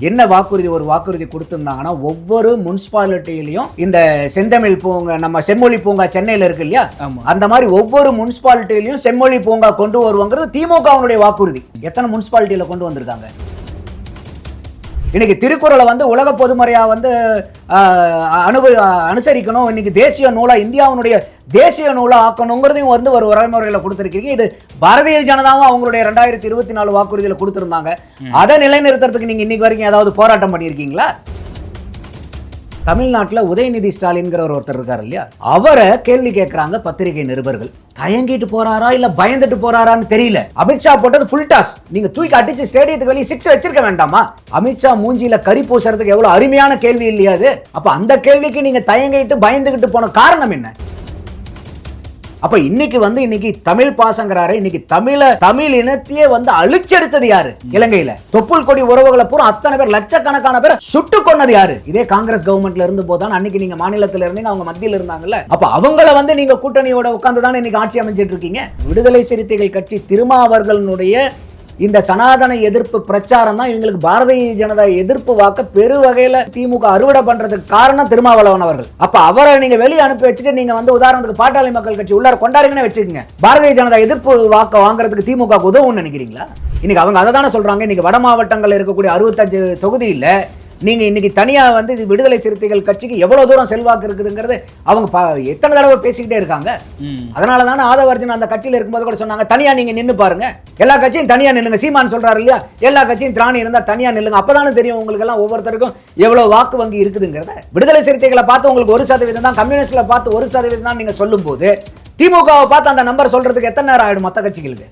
என்ன வாக்குறுதி ஒரு வாக்குறுதி கொடுத்திருந்தாங்கன்னா ஒவ்வொரு முனிசிபாலிட்டியிலையும் இந்த செந்தமிழ் பூங்கா நம்ம செம்மொழி பூங்கா சென்னையில் இருக்கு இல்லையா? அந்த மாதிரி ஒவ்வொரு முனிசிபாலிட்டியிலையும் செம்மொழி பூங்கா கொண்டு வருவாங்கிறது திமுகவினுடைய வாக்குறுதி. எத்தனை முனிசிபாலிட்டியில கொண்டு வந்திருக்காங்க? இன்னைக்கு திருக்குறளை வந்து உலக பொதுமறையா வந்து ஆஹ், அனுப அனுசரிக்கணும். இன்னைக்கு தேசிய நூலா இந்தியாவினுடைய தேசிய நூலா ஆக்கணுங்கிறதையும் வந்து ஒரு உரைமுறையில் கொடுத்துருக்கீங்க. இது பாரதிய ஜனதாவும் அவங்களுடைய ரெண்டாயிரத்தி இருபத்தி நாலு வாக்குறுதியில் கொடுத்துருந்தாங்க. அதை நிலைநிறுத்துறதுக்கு நீங்க இன்னைக்கு வரைக்கும் ஏதாவது போராட்டம் பண்ணியிருக்கீங்களா? தமிழ்நாட்டில் உதயநிதி ஸ்டாலின்கிற ஒருத்தர் இருக்காரு இல்லையா? அவரை கேள்வி கேட்குறாங்க பத்திரிகை நிருபர்கள். தயங்கிட்டு போறாரா இல்ல பயந்துட்டு போறாரான்னு தெரியல. அமித்ஷா போட்டது ஃபுல் டாஸ் நீங்க தூக்கி அடிச்சு ஸ்டேடியத்துக்கு வெளியே சிக்ஸ் வச்சிருக்க வேண்டாமா? அமித்ஷா மூஞ்சியில கறி பூசுறதுக்கு எவ்வளவு அருமையான கேள்வி இல்லையாது அப்ப அந்த கேள்விக்கு நீங்க தயங்கிட்டு பயந்துகிட்டு போன காரணம் என்ன? அப்ப இன்னைக்கு வந்து இன்னைக்கு தமிழ் பாசங்கிறாரு இன்னைக்கு தமிழ தமிழ் இனத்தையே வந்து அழிச்செடுத்தது யாரு? இலங்கையில. தொப்புள் கொடி உறவுகளை பூரா அத்தனை பேர் லட்சக்கணக்கான பேர் சுட்டு கொன்னது யாரு? இதே காங்கிரஸ் கவர்மெண்ட்ல இருந்து போதான் அன்னைக்கு நீங்க மாநிலத்துல இருந்தீங்க அவங்க மத்தியில இருந்தாங்கல்ல. அப்ப அவங்கள வந்து நீங்க கூட்டணியோட உட்கார்ந்து தானே இன்னைக்கு ஆட்சி அமைச்சிட்டு இருக்கீங்க? விடுதலை சிறுத்தைகள் கட்சி திருமாவர்களுடைய இந்த சனாதன எதிர்ப்பு பிரச்சாரம் தான் இவங்களுக்கு பாரதிய ஜனதா எதிர்ப்பு வாக்க பெரு வகையில திமுக அறுவடை பண்றதுக்கு காரணம் திருமாவளவன் அவர்கள். அப்ப அவரை நீங்க வெளியே அனுப்பி வச்சுட்டு நீங்க வந்து உதாரணத்துக்கு பாட்டாளி மக்கள் கட்சி உள்ளார கொண்டாடுங்கன்னு வச்சுக்கோங்க. பாரதிய ஜனதா எதிர்ப்பு வாக்க வாங்குறதுக்கு திமுக உதவும் நினைக்கிறீங்களா? இன்னைக்கு அவங்க அதை தானே சொல்றாங்க. இன்னைக்கு வட மாவட்டங்கள்ல இருக்கக்கூடிய அறுபத்தஞ்சு தொகுதியில நீங்க இன்னைக்கு தனியா வந்து இது விடுதலை சிறுத்தைகள் கட்சிக்கு எவ்வளவு தூரம் செல்வாக்கு இருக்குதுங்கிறது அவங்க ப- எத்தனை தடவை பேசிக்கிட்டே இருக்காங்க. அதனால தானே ஆதவர்ஜன் அந்த கட்சியில் இருக்கும்போது கூட சொன்னாங்க தனியா நீங்க நின்னு பாருங்க. எல்லா கட்சியும் தனியா நில்லுங்க. சீமான் சொல்றாரு இல்லையா? எல்லா கட்சியும் திராணி இருந்தா தனியா நில்லுங்க. அப்பதானே தெரியும் உங்களுக்கு எல்லாம் ஒவ்வொருத்தருக்கும் எவ்வளவு வாக்கு வங்கி இருக்குதுங்கிறத. விடுதலை சிறுத்தைகளை பார்த்து உங்களுக்கு ஒரு சதவீதம் தான் கம்யூனிஸ்ட்ல பார்த்து ஒரு சதவீதம் தான் நீங்க சொல்லும் போது திமுகவை பார்த்து அந்த நம்பர் சொல்றதுக்கு எத்தனை நேரம் ஆயிடும் மொத்த கட்சிகளுக்கு?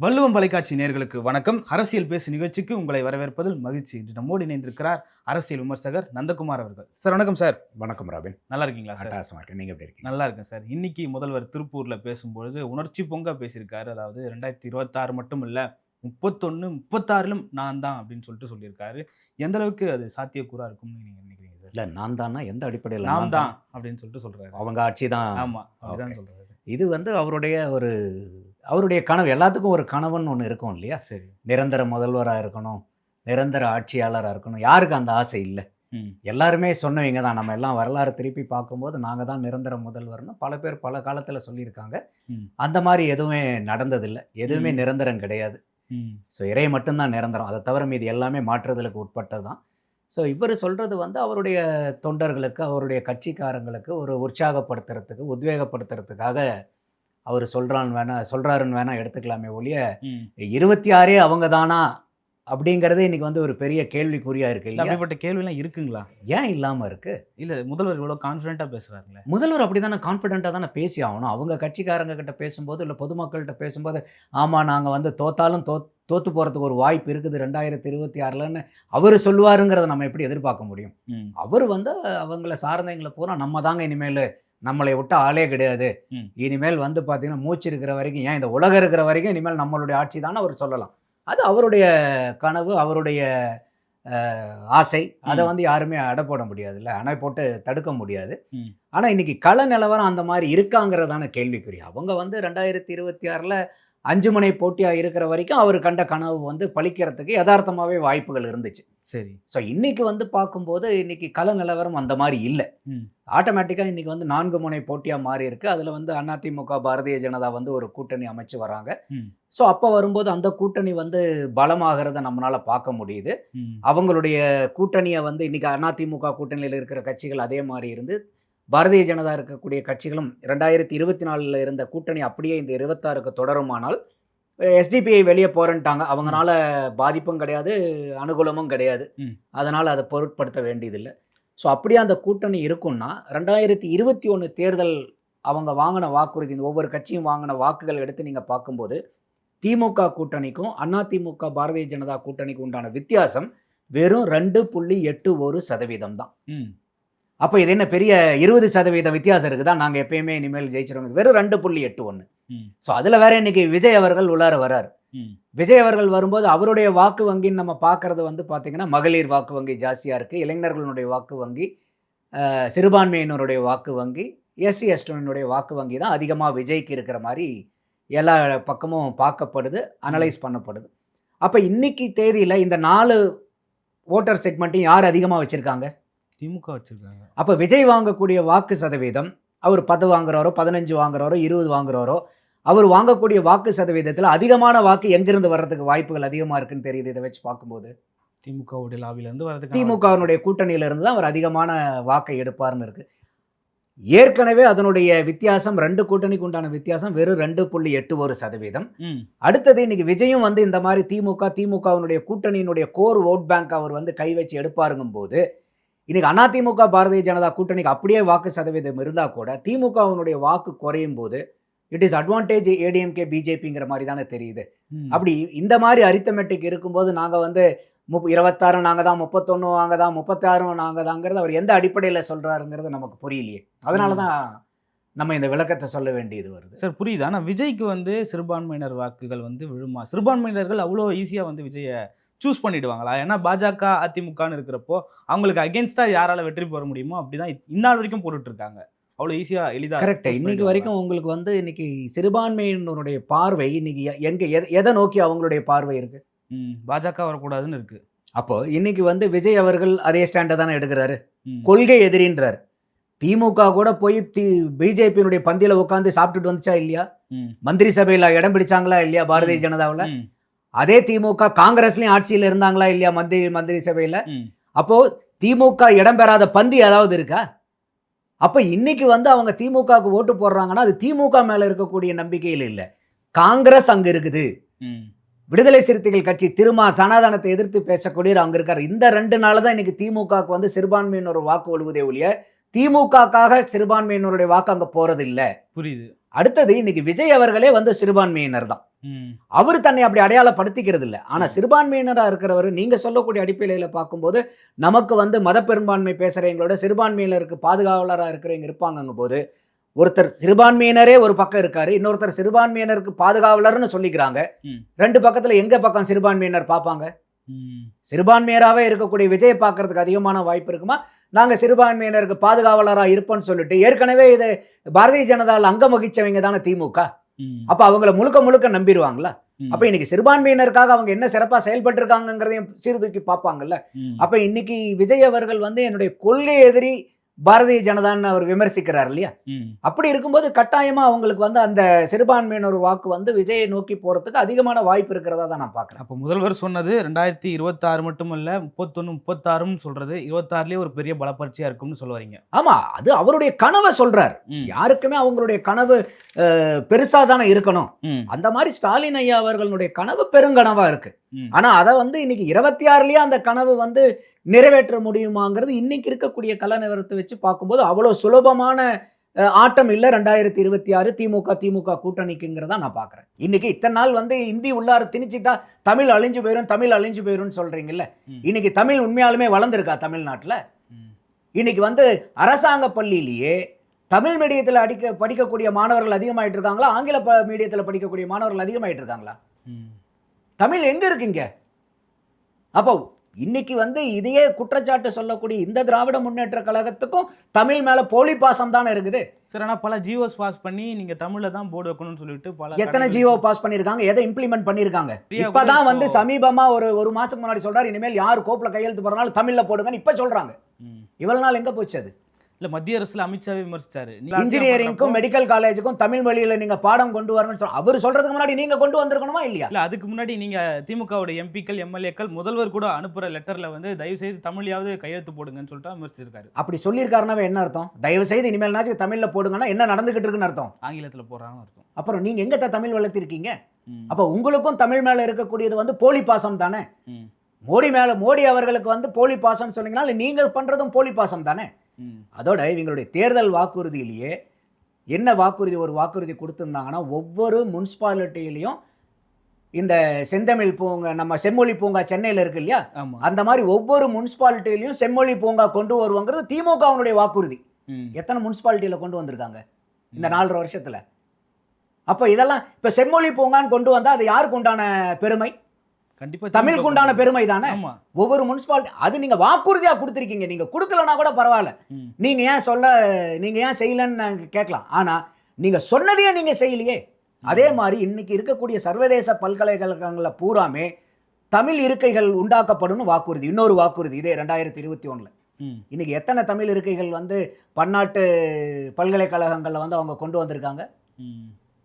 வள்ளுவம் தொலைக்காட்சி நேயர்களுக்கு வணக்கம். அரசியல் பேசு நிகழ்ச்சிக்கு உங்களை வரவேற்பதில் மகிழ்ச்சி இன்று நம்மோடு இணைந்திருக்கிறார் அரசியல் விமர்சகர் நந்தகுமார் அவர்கள். சார் வணக்கம் சார். வணக்கம் ராபின். நல்லா இருக்கீங்களா சார்? அட்டாசமா இருக்கு. நீங்க எப்படி இருக்கீங்க? நல்லா இருக்கேன் சார். இன்னைக்கு முதல்வர் திருப்பூர்ல பேசும்பொழுது உணர்ச்சி பொங்க பேசியிருக்காரு. அதாவது ரெண்டாயிரத்தி இருபத்தாறு மட்டும் இல்ல முப்பத்தொன்னு முப்பத்தாறிலும் நான் தான் அப்படின்னு சொல்லிட்டு சொல்லியிருக்காரு. எந்த அளவுக்கு அது சாத்தியக்கூறா இருக்கும்னு நீங்க நினைக்கிறீங்க சார்? இல்ல நான் தானா எந்த அடிப்படையில் நான் தான்? அப்படின்னு சொல்லிட்டு சொல்றாரு. அவங்க ஆட்சி தான். ஆமா அப்படிதான் Okay. சொல்றாரு. இது வந்து அவருடைய ஒரு அவருடைய கனவு எல்லாத்துக்கும் ஒரு கனவுன்னு ஒன்று இருக்கும் இல்லையா? சரி. நிரந்தர முதல்வராக இருக்கணும் நிரந்தர ஆட்சியாளராக இருக்கணும். யாருக்கு அந்த ஆசை இல்லை. எல்லாருமே சொன்னவங்க தான். நம்ம எல்லாம் வரலாறு திருப்பி பார்க்கும்போது நாங்கள் தான் நிரந்தர முதல்வர்னு பல பேர் பல காலத்தில் சொல்லியிருக்காங்க. அந்த மாதிரி எதுவுமே நடந்ததில்லை. எதுவுமே. நிரந்தரம் கிடையாது. ஸோ இறை மட்டும்தான் நிரந்தரம். அதை தவிர மீதி எல்லாமே மாற்றுதலுக்கு உட்பட்டது தான். ஸோ இவர் சொல்கிறது வந்து அவருடைய தொண்டர்களுக்கு அவருடைய கட்சிக்காரங்களுக்கு ஒரு உற்சாகப்படுத்துறதுக்கு உத்வேகப்படுத்துறதுக்காக அவர் சொல்கிறான்னு வேணா சொல்கிறாருன்னு வேணா எடுத்துக்கலாமே ஒழிய இருபத்தி ஆறே அவங்க தானா அப்படிங்கிறதே இன்னைக்கு வந்து ஒரு பெரிய கேள்விக்குறியா இருக்கு இல்ல, அப்படிப்பட்ட கேள்வி எல்லாம் இருக்குங்களா? ஏன் இல்லாம இருக்கு? இல்ல முதல்வர் இவ்வளவு கான்பிடண்டா பேசுறாருங்களே. முதல்வர் அப்படிதானே கான்ஃபிடென்ட்டாக தானே பேசி ஆகணும். அவங்க கட்சிக்காரங்க கிட்ட பேசும்போது இல்லை பொதுமக்கள்கிட்ட பேசும்போது ஆமாம் நாங்கள் வந்து தோத்தாலும் தோ தோத்து போகிறதுக்கு ஒரு வாய்ப்பு இருக்குது ரெண்டாயிரத்தி இருபத்தி ஆறுலன்னு அவர் சொல்லுவாருங்கிறத நம்ம எப்படி எதிர்பார்க்க முடியும்? அவர் வந்து அவங்கள சார்ந்தவங்களை பூரா நம்ம தாங்க இனிமேல் நம்மளை விட்ட ஆளே கிடையாது. இனிமேல் வந்து பார்த்தீங்கன்னா மூச்சு இருக்கிற வரைக்கும் ஏன் இந்த உலகம் இருக்கிற வரைக்கும் இனிமேல் நம்மளுடைய ஆட்சி தானே அவர் சொல்லலாம் அது அவருடைய கனவு அவருடைய ஆசை அதை. வந்து யாருமே அடை போட முடியாதுல்ல அணை போட்டு தடுக்க முடியாது. ஆனால் இன்னைக்கு கள நிலவரம் அந்த மாதிரி இருக்காங்கிறதான கேள்விக்குறி அவங்க வந்து ரெண்டாயிரத்தி இருபத்தி ஆறில் அஞ்சு முனை போட்டியாக இருக்கிற வரைக்கும் அவர் கண்ட கனவு வந்து பலிக்கிறதுக்கு யதார்த்தமாகவே வாய்ப்புகள் இருந்துச்சு. சரி. ஸோ இன்னைக்கு வந்து பார்க்கும்போது இன்னைக்கு கள நிலவரம் அந்த மாதிரி இல்லை. ஆட்டோமேட்டிக்காக இன்னைக்கு வந்து நான்கு முனை போட்டியாக மாறி இருக்கு. அதில் வந்து அதிமுக பாரதிய ஜனதா வந்து ஒரு கூட்டணி அமைச்சு வராங்க. ஸோ அப்போ வரும்போது அந்த கூட்டணி வந்து பலமாகிறத நம்மளால பார்க்க முடியுது. அவங்களுடைய கூட்டணியை வந்து இன்னைக்கு அதிமுக கூட்டணியில் இருக்கிற கட்சிகள் அதே மாதிரி இருந்து பாரதிய ஜனதா இருக்கக்கூடிய கட்சிகளும் ரெண்டாயிரத்தி இருபத்தி நாலில் இருந்த கூட்டணி அப்படியே இந்த இருபத்தாறுக்கு தொடருமானால் எஸ்டிபிஐ வெளியே போறேன்ட்டாங்க. அவங்கனால பாதிப்பும் கிடையாது அனுகூலமும் கிடையாது. அதனால் அதை பொருட்படுத்த வேண்டியதில்லை. ஸோ அப்படியே அந்த கூட்டணி இருக்கும்னா ரெண்டாயிரத்தி இருபத்தி ஒன்று தேர்தல் அவங்க வாங்கின வாக்குறுதி இந்த ஒவ்வொரு கட்சியும் வாங்கின வாக்குகள் எடுத்து நீங்கள் பார்க்கும்போது திமுக கூட்டணிக்கும் அதிமுக பாரதிய ஜனதா கூட்டணிக்கும் உண்டான வித்தியாசம் வெறும் ரெண்டு புள்ளி எட்டு ஒரு சதவீதம் தான் அப்போ இது என்ன பெரிய இருபது சதவீத வித்தியாசம் இருக்குதா? நாங்கள் எப்பயுமே இனிமேல் ஜெயிச்சிருவோம் வெறும் ரெண்டு புள்ளி எட்டு ஒன்று. ஸோ அதில் வேற இன்னைக்கு விஜய் அவர்கள் உள்ளார வரார். ம். விஜய் அவர்கள் வரும்போது அவருடைய வாக்கு வங்கின்னு நம்ம பார்க்கறது வந்து பார்த்தீங்கன்னா மகளிர் வாக்கு வங்கி ஜாஸ்தியாக இருக்குது இளைஞர்களுடைய வாக்கு வங்கி சிறுபான்மையினருடைய வாக்கு வங்கி எஸ்சி எஸ்டனுடைய வாக்கு வங்கி தான் அதிகமாக விஜய்க்கு இருக்கிற மாதிரி எல்லா பக்கமும் பார்க்கப்படுது அனலைஸ் பண்ணப்படுது. அப்ப இன்னைக்கு தேதியில இந்த நாலு ஓட்டர் செக்மெண்ட்டையும் யார் அதிகமா வச்சிருக்காங்க? திமுக வச்சிருக்காங்க. அப்ப விஜய் வாங்கக்கூடிய வாக்கு சதவீதம் அவர் பத்து வாங்குறாரோ பதினஞ்சு வாங்குறாரோ இருபது வாங்குறாரோ அவர் வாங்கக்கூடிய வாக்கு சதவீதத்துல அதிகமான வாக்கு எங்கிருந்து வர்றதுக்கு வாய்ப்புகள் அதிகமா இருக்குன்னு தெரியுது இதை வச்சு பார்க்கும்போது. திமுகவுடைய லாபில இருந்து வரதுக்கு திமுகவினுடைய கூட்டணியில இருந்து தான் அவர் அதிகமான வாக்கை எடுப்பார்னு இருக்கு. ஏற்கனவே அதனுடைய வித்தியாசம் ரெண்டு கூட்டணிக்கு உண்டான வித்தியாசம் வெறும் ரெண்டு புள்ளி எட்டு ஒரு சதவீதம். அடுத்தது இன்னைக்கு விஜயும் வந்து இந்த மாதிரி திமுக திமுகவினுடைய கூட்டணியினுடைய கோர் ஓட் பேங்க் அவர் வந்து கை வச்சு எடுப்பாருங்கும் போது இன்னைக்கு அதிமுக பாரதிய ஜனதா கூட்டணிக்கு அப்படியே வாக்கு சதவீதம் இருந்தா கூட திமுகவினுடைய வாக்கு குறையும் போது இட் இஸ் அட்வான்டேஜ் ஏடிஎம்கே பிஜேபிங்கிற மாதிரி தானே தெரியுது. அப்படி இந்த மாதிரி அரித்தமெட்டிக் இருக்கும்போது நாங்கள் வந்து முப் இருபத்தாறு நாங்கள் தான் முப்பத்தொன்று நாங்கள் தான் முப்பத்தாறும் நாங்கள் தாங்கிறது அவர் எந்த அடிப்படையில் சொல்கிறாருங்கிறது நமக்கு புரியலையே. அதனால தான் நம்ம இந்த விளக்கத்தை சொல்ல வேண்டியது வருது. சார் புரியுது. ஆனா விஜய்க்கு வந்து சிறுபான்மையினர் வாக்குகள் வந்து விழுமா? சிறுபான்மையினர்கள் அவ்வளோ ஈஸியா வந்து விஜயை சூஸ் பண்ணிடுவாங்களா ஏன்னா பாஜக அதிமுகன்னு இருக்கிறப்போ அவங்களுக்கு அகேன்ஸ்டா யாரால வெற்றி பெற முடியுமோ அப்படிதான் இந்நாள் வரைக்கும் போட்டுட்டு இருக்காங்க அவ்வளோ ஈஸியா எளிதா கரெக்ட் choose இன்னைக்கு பண்ணிடுவாங்களா? வரைக்கும் உங்களுக்கு வந்து இன்னைக்கு சிறுபான்மையினருடைய பார்வை இன்னைக்கு எங்க எத- எதை நோக்கி அவங்களுடைய பார்வை இருக்கு ம் பாஜக வரக்கூடாதுன்னு இருக்கு அப்போ இன்னைக்கு வந்து விஜய் அவர்கள் அதே ஸ்டாண்டை தானே எடுக்கிறாரு. கொள்கை எதிரின்றார் திமுக கூட போய் தி பிஜேபியினுடைய பந்தியில உட்காந்து சாப்பிட்டுட்டு வந்துச்சா இல்லையா. மந்திரி சபையில இடம் பிடிச்சாங்களா இல்லையா பாரதிய. ஜனதாவுல. அதே திமுக காங்கிரஸ்லயும் ஆட்சியில இருந்தாங்களா இல்லையா மந்திரி மந்திரி சபையில. அப்போ திமுக இடம் பெறாத பந்தி ஏதாவது இருக்கா? அப்ப இன்னைக்கு வந்து அவங்க திமுகவுக்கு ஓட்டு போடுறாங்கன்னா அது திமுக மேல இருக்கக்கூடிய நம்பிக்கையில் இல்லை. காங்கிரஸ் அங்க இருக்குது. விடுதலை சிறுத்தைகள் கட்சி திருமா சனாதனத்தை எதிர்த்து பேசக்கூடியவர் அங்க இருக்காரு. இந்த ரெண்டு நாள் தான் இன்னைக்கு திமுகவுக்கு வந்து சிறுபான்மையினர் வாக்கு ஒழுகுதே ஒழிய திமுகக்காக சிறுபான்மையினருடைய வாக்கு அங்க போறது இல்ல புரியுது. அடுத்தது இன்னைக்கு விஜய் அவர்களே வந்து சிறுபான்மையினர் தான். அவர் தன்னை அப்படி அடையாளப்படுத்திக்கிறது இல்லை ஆனா ம். சிறுபான்மையினரா இருக்கிறவர் நீங்க சொல்லக்கூடிய அடிப்படையில பார்க்கும்போது நமக்கு வந்து மத பெரும்பான்மை பேசுறவங்களோட சிறுபான்மையினருக்கு பாதுகாவலரா இருக்கிறவங்க இருப்பாங்கங்க போது ஒருத்தர் சிறுபான்மையினரே ஒரு பக்கம் இருக்காரு இன்னொருத்தர் சிறுபான்மையினருக்கு பாதுகாவலர்னு சொல்லிக்கிறாங்க. ரெண்டு பக்கத்துல எங்க பக்கம் சிறுபான்மையினர் பார்ப்பாங்க. சிறுபான்மையராகவே இருக்கக்கூடிய விஜயை பார்க்கறதுக்கு அதிகமான வாய்ப்பு இருக்குமா நாங்க சிறுபான்மையினருக்கு பாதுகாவலரா இருப்போம்னு சொல்லிட்டு ஏற்கனவே இது பாரதிய ஜனதாவில் அங்கம் வகிச்சவங்க தானே திமுக. அப்ப அவங்கள முழுக்க முழுக்க நம்பிடுவாங்களா. அப்ப இன்னைக்கு சிறுபான்மையினருக்காக அவங்க என்ன சிறப்பா செயல்பட்டு இருக்காங்கிறதையும் சீர்தூக்கி பார்ப்பாங்கல்ல. அப்ப இன்னைக்கு விஜய் அவர்கள் வந்து என்னுடைய கொள்கை எதிரி பாரதிய ஜனதான்னு அவர் விமர்சிக்கிறார் இல்லையா. அப்படி இருக்கும்போது கட்டாயமா அவங்களுக்கு வந்து அந்த சிறுபான்மையினர் வாக்கு வந்து விஜயை நோக்கி போறதுக்கு அதிகமான வாய்ப்பு இருக்கிறதா தான் நான் பார்க்கறேன் அப்போ முதல்வர் சொன்னது ரெண்டாயிரத்தி இருபத்தாறு மட்டுமல்ல முப்பத்தொன்னு முப்பத்தாறுன்னு சொல்றது இருபத்தாறுலயே ஒரு பெரிய பலப்பரிச்சையா இருக்கும்னு சொல்ல வரீங்க ஆமா அது அவருடைய கனவை சொல்றார். யாருக்குமே அவங்களுடைய கனவு பெருசா தானே இருக்கணும். அந்த மாதிரி ஸ்டாலின் ஐயா அவர்களுடைய கனவு பெருங்கனவா இருக்கு. ஆனா அதை வந்து இன்னைக்கு இருபத்தி ஆறுலயே அந்த கனவு வந்து நிறைவேற்ற முடியுமாங்கிறது இன்னைக்கு இருக்கக்கூடிய கல நிலவரத்தை வச்சு பார்க்கும்போது அவ்வளவு சுலபமான ஆட்டம் இல்ல. ரெண்டாயிரத்தி இருபத்தி ஆறு திமுக திமுக கூட்டணிக்குங்கிறதா நான் பாக்குறேன் இன்னைக்கு இத்தனை நாள் வந்து இந்தி உள்ளார திணிச்சிட்டா தமிழ் அழிஞ்சு போயிரும் தமிழ் அழிஞ்சு போயிரும்னு சொல்றீங்கல்ல? ம். இன்னைக்கு தமிழ் உண்மையாலுமே வளர்ந்துருக்கா தமிழ்நாட்டுல. இன்னைக்கு வந்து அரசாங்க பள்ளியிலேயே தமிழ் மீடியத்தில் அடிக்க படிக்கக்கூடிய மாணவர்கள் அதிகமாயிட்டு இருக்காங்களா? ஆங்கில ப மீடியத்தில் படிக்கக்கூடிய மாணவர்கள் அதிகமாயிட்டு இருக்காங்களா. தமிழ் எங்க இருக்குங்க அப்போ இன்னைக்கு வந்து இதையே குற்றச்சாட்டு சொல்லக்கூடிய இந்த திராவிட முன்னேற்ற கழகத்துக்கும் தமிழ் மேல போலி பாசம் தானே இருக்குது? சரி ஆனா பல ஜியோஸ் பாஸ் பண்ணி நீங்க தமிழ்ல தான் போர்டு வைக்கணும்னு சொல்லிட்டு பல எத்தனை ஜியோ பாஸ் பண்ணிருக்காங்க? எதை இம்ப்ளிமெண்ட் கூட இப்பதான் இப்போ- வந்து சமீபமா ஒரு ஒரு மாசத்துக்கு முன்னாடி சொல்றாரு இனிமேல் யார் கோப்புல கையெழுத்து போறனாலும் தமிழ்ல போடுங்கன்னு இப்ப சொல்றாங்க. இவ்வளவு நாள் எங்க போச்சு அது? இல்ல மத்திய அரசுல அமித்ஷாவே விமர்சிச்சாரு. இன்ஜினியரிங்க்கும் மெடிக்கல் காலேஜுக்கும் தமிழ் வழியில நீங்க பாடம் கொண்டு வரணும்னு சொல்ல அவர் சொல்றதுக்கு முன்னாடி நீங்க கொண்டு வந்திருக்கணுமா இல்லையா? இல்ல அதுக்கு முன்னாடி நீங்க திமுகவோட எம்பிக்கள் எம்எல்ஏக்கள் முதல்வர் கூட அனுப்புற லெட்டர்ல வந்து தயவு செய்து தமிழ்லயாவது கையெழுத்து போடுங்கன்னு சொல்லிட்டு விமர்சிச்சிருக்காரு. அப்படி சொல்லியிருக்காருனாவே என்ன அர்த்தம்? தயவு செய்து இனிமேல்னாச்சும் தமிழ்ல போடுங்கன்னா என்ன நடந்துகிட்டு இருக்குன்னு அர்த்தம்? ஆங்கிலத்துல போடுறாங்கன்னு அர்த்தம். அப்புறம் நீங்க எங்க தமிழ் வளர்த்திருக்கீங்க. அப்ப உங்களுக்கும் தமிழ் மேல இருக்கக்கூடியது வந்து போலி பாசம் தானே. மோடி மேல மோடி அவர்களுக்கு வந்து போலி பாசம் சொன்னீங்கன்னா நீங்க பண்றதும் போலி பாசம் தானே. அதோட இவங்களுடைய தேர்தல் வாக்குறுதியிலேயே என்ன வாக்குறுதி ஒரு வாக்குறுதி கொடுத்திருந்தாங்கன்னா ஒவ்வொரு முனிசிபாலிட்டியிலையும் இந்த செந்தமிழ் பூங்கா நம்ம செம்மொழி பூங்கா சென்னையில் இருக்கு இல்லையா? அந்த மாதிரி ஒவ்வொரு முனிசிபாலிட்டியிலையும் செம்மொழி பூங்கா கொண்டு வருவாங்கிறது திமுகவினுடைய வாக்குறுதி. எத்தனை முனிசிபாலிட்டியில் கொண்டு வந்திருக்காங்க இந்த நாலரை வருஷத்துல? அப்ப இதெல்லாம் இப்ப செம்மொழி பூங்கான்னு கொண்டு வந்தா அது யாருக்கு உண்டான பெருமை? கண்டிப்பா தமிழுக்கு உண்டான பெருமை தானே ஒவ்வொரு முனிசிபாலிட்டி அது நீங்க வாக்குறுதியா கொடுத்துருக்கீங்க. நீங்க கொடுக்கலனா கூட பரவாயில்ல. ம். நீங்க ஏன் சொல்ல நீங்க ஏன் செய்யலன்னு நாங்க கேட்கலாம். ஆனா நீங்க சொன்னதையே நீங்க செய்யலையே. அதே மாதிரி இன்னைக்கு இருக்கக்கூடிய சர்வதேச பல்கலைக்கழகங்களில் பூராமே தமிழ் இருக்கைகள் உண்டாக்கப்படும் வாக்குறுதி. இன்னொரு வாக்குறுதி இதே ரெண்டாயிரத்தி இருபத்தி ம். இன்னைக்கு எத்தனை தமிழ் இருக்கைகள் வந்து பன்னாட்டு பல்கலைக்கழகங்கள்ல வந்து அவங்க கொண்டு வந்திருக்காங்க?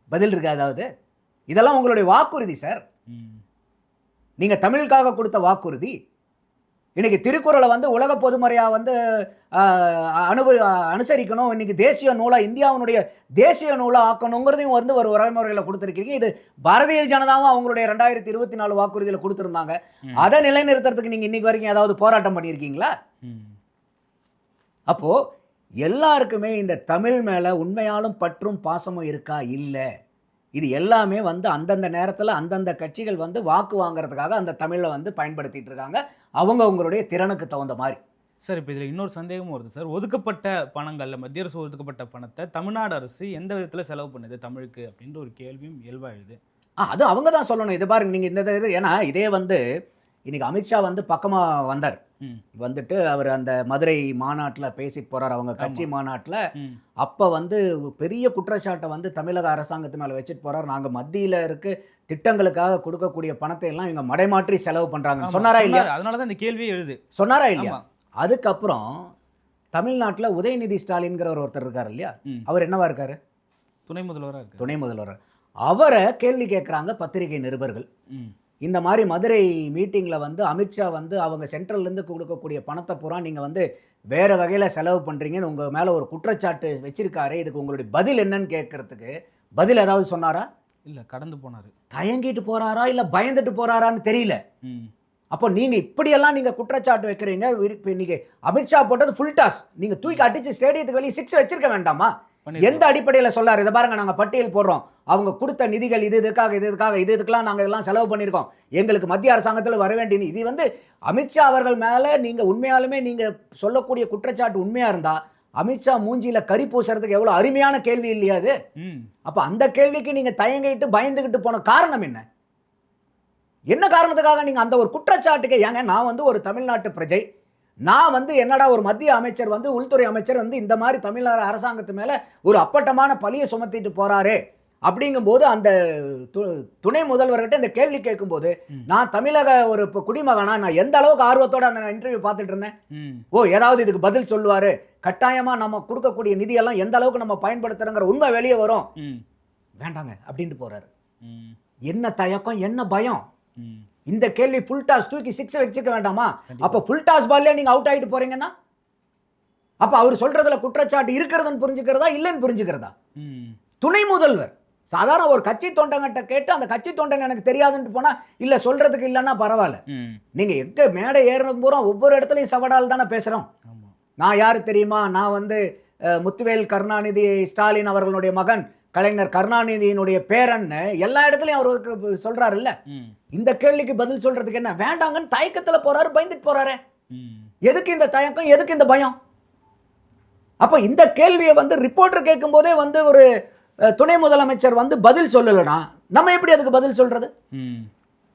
பதில் இருக்கா ஏதாவது? இதெல்லாம் உங்களுடைய வாக்குறுதி சார். ம் நீங்க தமிழுக்காக கொடுத்த வாக்குறுதி. இன்னைக்கு திருக்குறளை வந்து உலக பொதுமறையா வந்து ஆஹ், அனுப அனுசரிக்கணும். இன்னைக்கு தேசிய நூலா இந்தியாவினுடைய தேசிய நூலா ஆக்கணுங்கிறதையும் வந்து ஒரு உரைமுறையில் கொடுத்துருக்கீங்க இது பாரதிய ஜனதாவும் அவங்களுடைய ரெண்டாயிரத்தி இருபத்தி நாலு வாக்குறுதியில் கொடுத்துருந்தாங்க. அதை நிலைநிறுத்துறதுக்கு நீங்க இன்னைக்கு வரைக்கும் ஏதாவது போராட்டம் பண்ணியிருக்கீங்களா? ம். அப்போ எல்லாருக்குமே இந்த தமிழ் மேல உண்மையாலும் பற்றும் பாசமும் இருக்கா? இல்லை. இது எல்லாமே வந்து அந்தந்த நேரத்தில் அந்தந்த கட்சிகள் வந்து வாக்கு வாங்குறதுக்காக அந்த தமிழை வந்து பயன்படுத்திட்டு இருக்காங்க. அவங்க அவங்களுடைய திறனுக்கு தகுந்த மாதிரி. சார் இப்போ இதில் இன்னொரு சந்தேகமும் வருது சார். ஒதுக்கப்பட்ட பணங்கள்ல மத்திய அரசு ஒதுக்கப்பட்ட பணத்தை தமிழ்நாடு அரசு எந்த விதத்தில் செலவு பண்ணுது தமிழுக்கு அப்படின்ற ஒரு கேள்வியும் இயல்பாயுது ஆ அது அவங்க தான் சொல்லணும். இது பாருங்க நீங்கள் இந்த இது ஏன்னா இதே வந்து இன்னைக்கு அமித்ஷா வந்து பக்கமாக வந்தார். வந்துட்டு அவர் அந்த மதுரை மாநாட்டில் பேசிட்டு போறார். அவங்க கட்சி மாநாட்டில். அப்போ வந்து பெரிய குற்றச்சாட்டை வந்து தமிழக அரசாங்கத்து மேலே வச்சுட்டு போறார். நாங்கள் மத்தியில் இருக்கு. திட்டங்களுக்காக கொடுக்கக்கூடிய பணத்தை எல்லாம் இவங்க மடைமாற்றி செலவு பண்றாங்க ஆமா, சொன்னாரா இல்லையா. அதனால தான் இந்த கேள்வியே எழுது. சொன்னாரா இல்லையா? அதுக்கப்புறம் தமிழ்நாட்டில் உதயநிதி ஸ்டாலின்கிற ஒரு ஒருத்தர் இருக்கார் இல்லையா. அவர் என்னவா இருக்காரு? துணை முதல்வராக துணை முதல்வர். அவரை கேள்வி கேட்குறாங்க பத்திரிகை நிருபர்கள். இந்த மாதிரி மதுரை மீட்டிங்கில் வந்து அமித்ஷா வந்து அவங்க சென்ட்ரல்லேருந்து கொடுக்கக்கூடிய பணத்தை பூரா நீங்கள் வந்து வேறு வகையில் செலவு பண்ணுறீங்கன்னு உங்கள் மேலே ஒரு குற்றச்சாட்டு வச்சிருக்காரு. இதுக்கு உங்களுடைய பதில் என்னன்னு கேட்கறதுக்கு பதில் ஏதாவது சொன்னாரா? இல்ல கடந்து போனாரு. தயங்கிட்டு போறாரா? இல்லை பயந்துட்டு போறாரான்னு தெரியல. அப்போ நீங்கள் இப்படியெல்லாம் நீங்கள் குற்றச்சாட்டு வைக்கிறீங்க. இப்போ இன்னைக்கு அமித்ஷா போட்டது ஃபுல் டாஸ் நீங்கள் தூக்கி அடிச்சு ஸ்டேடியத்துக்கு வெளியே சிக்ஸ் வச்சிருக்க வேண்டாமா. எந்த அடிப்படையில் சொல்லாரு? இதை பாருங்க நாங்கள் பட்டியல் போடுறோம். அவங்க கொடுத்த நிதிகள் இது இதுக்காக இது இதுக்காக இது இதுக்கெல்லாம் நாங்கள் இதெல்லாம் செலவு பண்ணியிருக்கோம் எங்களுக்கு மத்திய அரசாங்கத்தில் வர வேண்டிய. இது வந்து அமித்ஷா அவர்கள் மேலே நீங்கள் உண்மையாலுமே நீங்கள் சொல்லக்கூடிய குற்றச்சாட்டு உண்மையாக இருந்தால் அமித்ஷா மூஞ்சியில் கறி பூசுறதுக்கு எவ்வளோ அருமையான கேள்வி இல்லையா அது? அப்போ அந்த கேள்விக்கு நீங்கள் தயங்கிட்டு பயந்துக்கிட்டு போன காரணம் என்ன? என்ன காரணத்துக்காக நீங்கள் அந்த ஒரு குற்றச்சாட்டுக்கு? ஏங்க நான் வந்து ஒரு தமிழ்நாட்டு பிரஜை. நான் வந்து என்னடா ஒரு மத்திய அமைச்சர் வந்து உள்துறை அமைச்சர் வந்து இந்த மாதிரி தமிழ்நாடு அரசாங்கத்து மேலே ஒரு அப்பட்டமான பழியை சுமத்திட்டு போறாரு அப்படிங்கும்போது அந்த துணை முதல்வர்கிட்ட இந்த கேள்வி கேட்கும்போது. நான் தமிழக ஒரு குடிமகனா? நான் எந்த அளவுக்கு ஆர்வத்தோட அந்த இன்டர்வியூ பார்த்துட்டு இருந்தேன்? ஓ ஏதாவது இதுக்கு பதில் சொல்லுவாரு. கட்டாயமா நம்ம கொடுக்கக்கூடிய நிதியெல்லாம் எந்த அளவுக்கு நம்ம பயன்படுத்துறோங்கிற உண்மை வெளியே வரும். வேண்டாங்க அப்படின்ட்டு போறாரு. ம். என்ன தயக்கம் என்ன பயம்? இந்த கேள்வி ஃபுல் டாஸ் தூக்கி சிக்ஸ் வச்சுக்க வேண்டாமா. அப்ப ஃபுல் டாஸ் பால்ல நீங்க அவுட் ஆயிட்டு போறீங்கன்னா? அப்ப அவர் சொல்றதுல குற்றச்சாட்டு இருக்கிறதுன்னு புரிஞ்சுக்கிறதா இல்லைன்னு புரிஞ்சுக்கிறதா? துணை முதல்வர் சாதாரண ஒரு கட்சி தொண்டங்கிட்ட கேட்டு அந்த கட்சி தொண்டன் எனக்கு தெரியாதுன்ட்டு போனா இல்ல சொல்றதுக்கு இல்லைன்னா பரவாயில்ல. ம். நீங்க எங்க மேடை ஏறும் பூரா ஒவ்வொரு இடத்துலயும் சவடால் தானே பேசுறோம். ஆமா. நான் யாரு தெரியுமா? நான் வந்து முத்துவேல் கருணாநிதி ஸ்டாலின் அவர்களுடைய மகன். கலைஞர் கருணாநிதியினுடைய பேரன்னு எல்லா இடத்துலயும் அவருக்கு சொல்றாரு இல்ல இந்த கேள்விக்கு பதில் சொல்றதுக்கு என்ன வேண்டாங்கன்னு தயக்கத்துல போறாரு பயந்துட்டு போறாரு. எதுக்கு இந்த தயக்கம் எதுக்கு இந்த பயம்? அப்ப இந்த கேள்வியை வந்து ரிப்போர்ட்டர் கேட்கும் போதே வந்து ஒரு துணை முதலமைச்சர் வந்து பதில் சொல்லலைன்னா நம்ம எப்படி அதுக்கு பதில் சொல்றது?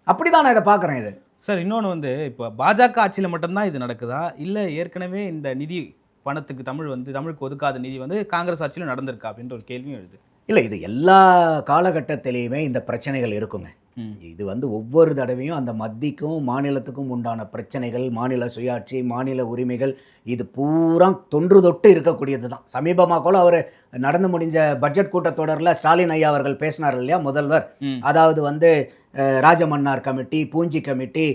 அப்படிதான் நான் இதை பார்க்கறேன் இது. சார் இன்னொன்று வந்து இப்போ பாஜக ஆட்சியில் மட்டும்தான் இது நடக்குதா? இல்லை ஏற்கனவே இந்த நிதி பணத்துக்கு தமிழ் வந்து தமிழுக்கு ஒதுக்காத நிதி வந்து காங்கிரஸ் ஆட்சியில் நடந்திருக்கா? அப்படின்ற ஒரு கேள்வியும் எழுது. இல்லை இது எல்லா காலகட்டத்திலையுமே இந்த பிரச்சனைகள் இருக்குங்க. இது வந்து ஒவ்வொரு தடவையும் அந்த மத்திக்கும் மாநிலத்துக்கும் உண்டான பிரச்சனைகள் மாநில சுயாட்சி மாநில உரிமைகள் இது பூரா தொன்று தொட்டு இருக்கக்கூடியது தான். சமீபமாக கூட அவர் நடந்து முடிஞ்ச பட்ஜெட் கூட்டத்தொடரில் ஸ்டாலின் ஐயா அவர்கள் பேசினார் இல்லையா முதல்வர். அதாவது வந்து Rajamannar committee Punchhi committee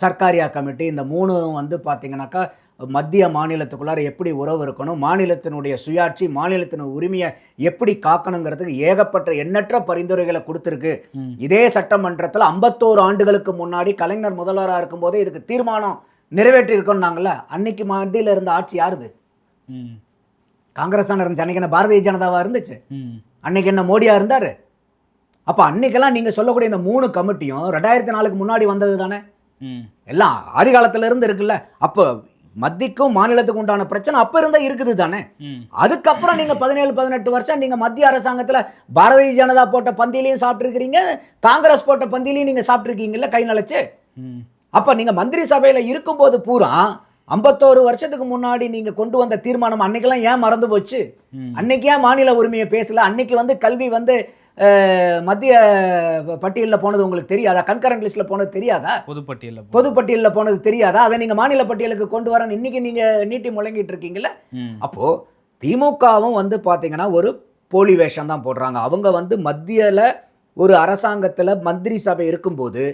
Sarkaria committee இந்த மூணும் வந்து பார்த்தீங்கன்னாக்கா மத்திய மாநிலத்துக்குள்ளார எப்படி உறவு இருக்கணும் மாநிலத்தினுடைய சுயாட்சி மாநிலத்தின் உரிமையை எப்படி காக்கணுங்கிறதுக்கு ஏகப்பட்ட எண்ணற்ற பரிந்துரைகளை கொடுத்துருக்கு. இதே சட்டமன்றத்தில் ஐம்பத்தோரு ஆண்டுகளுக்கு முன்னாடி கலைஞர் முதல்வராக இருக்கும்போதே இதுக்கு தீர்மானம் நிறைவேற்றி இருக்கோம்னாங்கல்ல அன்னைக்கு மத்தியில் இருந்த ஆட்சி யாருது? காங்கிரஸ் தானே இருந்துச்சு அன்னைக்கு என்ன பாரதிய ஜனதாவா இருந்துச்சு? அன்னைக்கு என்ன மோடியா இருந்தாரு? அப்போ அன்னைக்கெல்லாம் நீங்க சொல்லக்கூடிய இந்த மூணு கமிட்டியும் ரெண்டாயிரத்தி நாலுக்கு முன்னாடி வந்தது தானே? எல்லாம் ஆதி காலத்துல இருந்து இருக்குல்ல. அப்போ மத்திக்கும் மாநிலத்துக்கும் உண்டான பிரச்சனை அப்ப இருந்தே இருக்குது தானே? அதுக்கப்புறம் நீங்க பதினேழு பதினெட்டு வருஷம் நீங்க மத்திய அரசாங்கத்துல பாரதிய ஜனதா போட்ட பந்தியிலையும் சாப்பிட்டுருக்கிறீங்க. காங்கிரஸ் போட்ட பந்தியிலையும் நீங்க சாப்பிட்டுருக்கீங்கல்ல கை நலைச்சு? அப்ப நீங்க மந்திரி சபையில இருக்கும்போது பூரா ஐம்பத்தோரு வருஷத்துக்கு முன்னாடி நீங்க கொண்டு வந்த தீர்மானம் அன்னைக்கெல்லாம் ஏன் மறந்து போச்சு? அன்னைக்கு ஏன் மாநில உரிமையை பேசல? அன்னைக்கு வந்து கல்வி வந்து மத்திய பட்டியலில் போனது உங்களுக்கு தெரியாதா? கன்கரண்ட் லிஸ்ட்டில் போனது தெரியாதா? பொதுப்பட்டியல்ல போ- பொது பட்டியலில் போனது தெரியாதா? அதை நீங்கள் மாநில பட்டியலுக்கு கொண்டு வரேன் இன்னைக்கு நீங்கள் நீட்டி முழங்கிட்டு இருக்கீங்களா ம். அப்போது திமுகவும் வந்து பார்த்தீங்கன்னா ஒரு போலி வேஷம் தான் போடுறாங்க. அவங்க வந்து மத்தியில் ஒரு அரசாங்கத்தில் மந்திரி சபை இருக்கும்போது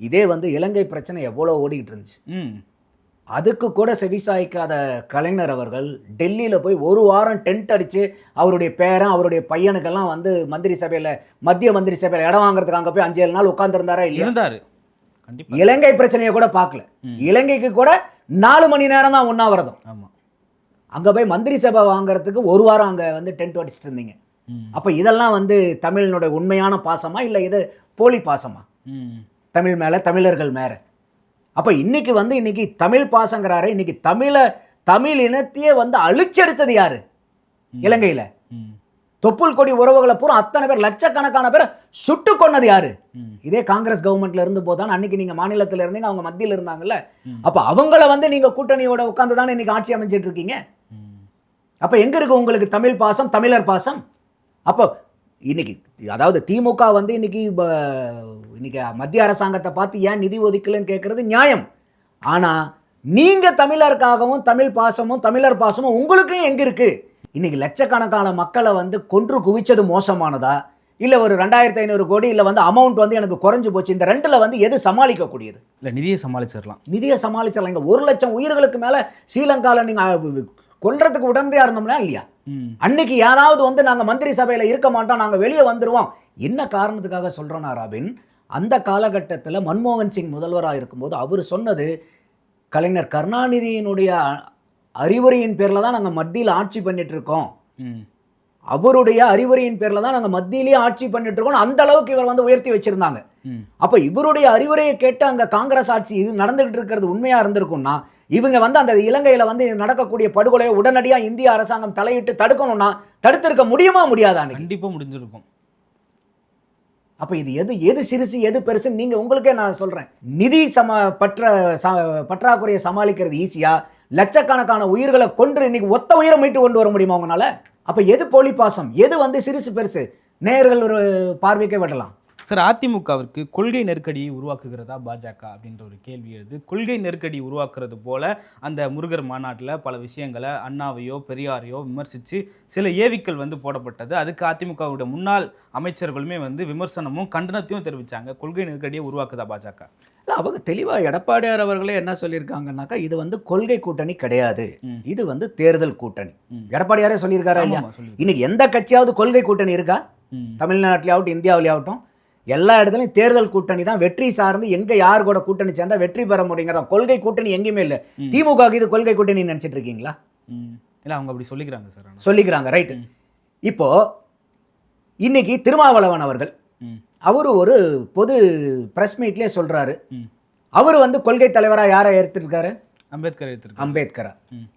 இதே வந்து இலங்கை பிரச்சனை எவ்வளோ ஓடிக்கிட்டு இருந்துச்சு. அதுக்கு கூட செவிசாய்க்காத கலைஞர் அவர்கள் டெல்லியில் போய் ஒரு வாரம் டென்ட் அடித்து அவருடைய பேரன் அவருடைய பையனுக்கெல்லாம் வந்து மந்திரி சபையில் மத்திய மந்திரி சபையில் இடம் வாங்குறதுக்கு அங்கே போய் அஞ்சு ஏழு நாள் உட்காந்துருந்தாரா இல்லையா? இருந்தாரு. இலங்கை பிரச்சனையை கூட பார்க்கல. இலங்கைக்கு கூட நாலு மணி நேரம் தான் உண்ணாவிரதம். ஆமா. அங்கே போய் மந்திரி சபை வாங்குறதுக்கு ஒரு வாரம் அங்கே வந்து டென்ட் அடிச்சிட்டு இருந்தீங்க. அப்போ இதெல்லாம் வந்து தமிழினுடைய உண்மையான பாசமா இல்லை இது போலி பாசமா. தமிழ் மேலே தமிழர்கள் மேலே. அப்போ இன்னைக்கு வந்து இன்னைக்கு தமிழ் பாசங்கிறாரு இன்னைக்கு தமிழை தமிழ் இனத்தையே வந்து அழிச்செடுத்தது யாரு. இலங்கையில். தொப்புள் கொடி உறவுகளை பூரா அத்தனை பேர் லட்சக்கணக்கான பேர் சுட்டு கொன்னது யாரு. இதே காங்கிரஸ் கவர்மெண்ட்ல இருந்து போதான் அன்னைக்கு நீங்க மாநிலத்தில் இருந்தீங்க அவங்க மத்தியில் இருந்தாங்கல்ல. அப்ப அவங்கள வந்து நீங்க கூட்டணியோட உட்கார்ந்து தானே இன்னைக்கு ஆட்சி அமைச்சிட்டு இருக்கீங்க. அப்ப எங்க இருக்கு உங்களுக்கு தமிழ் பாசம் தமிழர் பாசம் அப்போ இன்னைக்கு அதாவது திமுக வந்து இன்னைக்கு இன்னைக்கு மத்திய அரசாங்கத்தை பார்த்து ஏன் நிதி ஒதுக்கலன்னு கேட்கறது நியாயம். ஆனா நீங்க தமிழருக்காகவும் தமிழ் பாசமும் தமிழர் பாசமும் உங்களுக்கும் எங்க இருக்கு? இன்னைக்கு லட்சக்கணக்கான மக்களை வந்து கொன்று குவிச்சது மோசமானதா? இல்ல ஒரு ரெண்டாயிரத்தி ஐநூறு கோடி இல்ல வந்து அமௌண்ட் வந்து எனக்கு குறைஞ்சு போச்சு இந்த ரெண்டுல வந்து எது சமாளிக்கக்கூடியது? இல்ல நிதியை சமாளிச்சிடலாம். நிதியை சமாளிச்சிடலாம். இங்க ஒரு லட்சம் உயிர்களுக்கு மேல ஸ்ரீலங்கால நீங்க அஹ், கொல்றதுக்கு உடந்தையா இருந்தோம்னா இல்லையா. அன்னைக்கு யாராவது வந்து நாங்க மந்திரி சபையில இருக்க மாட்டோம் நாங்க வெளியே வந்துருவோம். என்ன காரணத்துக்காக சொல்றோன்னா ராபின் அந்த காலகட்டத்தில் மன்மோகன் சிங் முதல்வராக இருக்கும்போது அவர் சொன்னது கலைஞர் கருணாநிதியினுடைய அறிவுரையின் பேரில் தான் நாங்கள் மத்தியில் ஆட்சி பண்ணிட்டு இருக்கோம் ம். அவருடைய அறிவுரையின் பேரில் தான் நாங்கள் மத்தியிலேயே ஆட்சி பண்ணிட்டு இருக்கோம் அந்த அளவுக்கு இவர் வந்து உயர்த்தி வச்சிருந்தாங்க. அப்போ இவருடைய அறிவுரையை கேட்டு அங்கே காங்கிரஸ் ஆட்சி இது நடந்துகிட்டு இருக்கிறது உண்மையாக இருந்திருக்கும்னா இவங்க வந்து அந்த இலங்கையில் வந்து நடக்கக்கூடிய படுகொலையை உடனடியாக இந்திய அரசாங்கம் தலையிட்டு தடுக்கணும்னா தடுத்திருக்க முடியுமா முடியாதா அன்னைக்கு? கண்டிப்பா முடிஞ்சிருக்கும் அப்போ இது எது எது சிறுசு எது பெருசுன்னு நீங்கள் உங்களுக்கே நான் சொல்கிறேன் நிதி சம பற்ற ச பற்றாக்குறையை சமாளிக்கிறது ஈஸியாக லட்சக்கணக்கான உயிர்களை கொன்று இன்னைக்கு ஒத்த உயிரை மீட்டு கொண்டு வர முடியுமா உங்களால்? அப்போ எது போலி பாசம்? எது வந்து சிறுசு பெருசு? நேயர்கள் ஒரு பார்வைக்கே விடலாம். சார் அதிமுகவிற்கு கொள்கை நெருக்கடியை உருவாக்குகிறதா பாஜக அப்படின்ற ஒரு கேள்வி எழுது கொள்கை நெருக்கடி உருவாக்குறது போல அந்த முருகர் மாநாட்டில் பல விஷயங்களை அண்ணாவையோ பெரியாரையோ விமர்சித்து சில ஏவிக்கள் வந்து போடப்பட்டது அதுக்கு அதிமுகவுடைய முன்னாள் அமைச்சர்களுமே வந்து விமர்சனமும் கண்டனத்தையும் தெரிவிச்சாங்க கொள்கை நெருக்கடியை உருவாக்குதா பாஜக இல்லை அவங்க தெளிவாக எடப்பாடியார் அவர்களே என்ன சொல்லியிருக்காங்கன்னாக்கா இது வந்து கொள்கை கூட்டணி கிடையாது. இது வந்து தேர்தல் கூட்டணி. எடப்பாடியாரே சொல்லியிருக்காரா இல்லையா. இன்னைக்கு எந்த கட்சியாவது கொள்கை கூட்டணி இருக்கா ம். தமிழ்நாட்டிலாகட்டும் இந்தியாவிலேயாகட்டும் எல்லா இடத்துலையும் தேர்தல் கூட்டணி தான் வெற்றி சார்ந்து எங்க யார் கூட கூட்டணி சேர்ந்தா வெற்றி பெற முடியுங்கிறதா கொள்கை கூட்டணி எங்கேயுமே இல்லை. திமுக இது கொள்கை கூட்டணி நினைச்சிட்டு இருக்கீங்களா. இல்ல அவங்க அப்படி சொல்லிக்கிறாங்க சார். சொல்லிக்கிறாங்க ரைட். இப்போ இன்னைக்கு திருமாவளவன் அவர்கள். அவர் ஒரு பொது பிரஸ் மீட்லேயே சொல்றாரு. அவர் வந்து கொள்கை தலைவராக யாரை ஏற்றிருக்காரு அம்பேத்கர் எடுத்திருக்காங்க அம்பேத்கரா.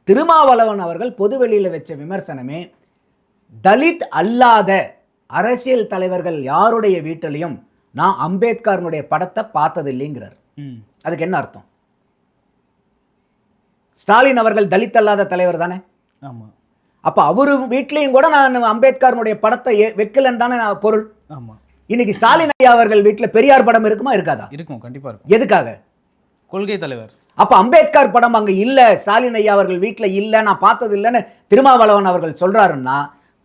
திருமாவளவன் அவர்கள் பொதுவெளியில் வச்ச விமர்சனமே தலித் அல்லாத அரசியல் தலைவர்கள் யாருடைய வீட்டிலையும் நான் அம்பேத்கரனுடைய படத்தை பார்த்ததில்லைங்கிறார். ம். அதுக்கு என்ன அர்த்தம்? ஸ்டாலின் அவர்கள் தலித் அல்லாத தலைவர் தானே? ஆமா. அப்போ அவரு வீட்லேயும் கூட நான் அம்பேத்கரனுடைய படத்தை வைக்கலன்னு தானே நான் பொருள்? ஆமா. இன்னைக்கு ஸ்டாலின் ஐயா அவர்கள் வீட்டில் பெரியார் படம் இருக்குமா இருக்காதா? இருக்கும் கண்டிப்பா இருக்கும். எதுக்காக? கொள்கை தலைவர். அப்ப அம்பேத்கர் படம் அங்க இல்ல ஸ்டாலின் ஐயா அவர்கள் வீட்ல இல்ல நான் பார்த்தது இல்லைன்னு திருமாவளவன் அவர்கள் சொல்றாருன்னா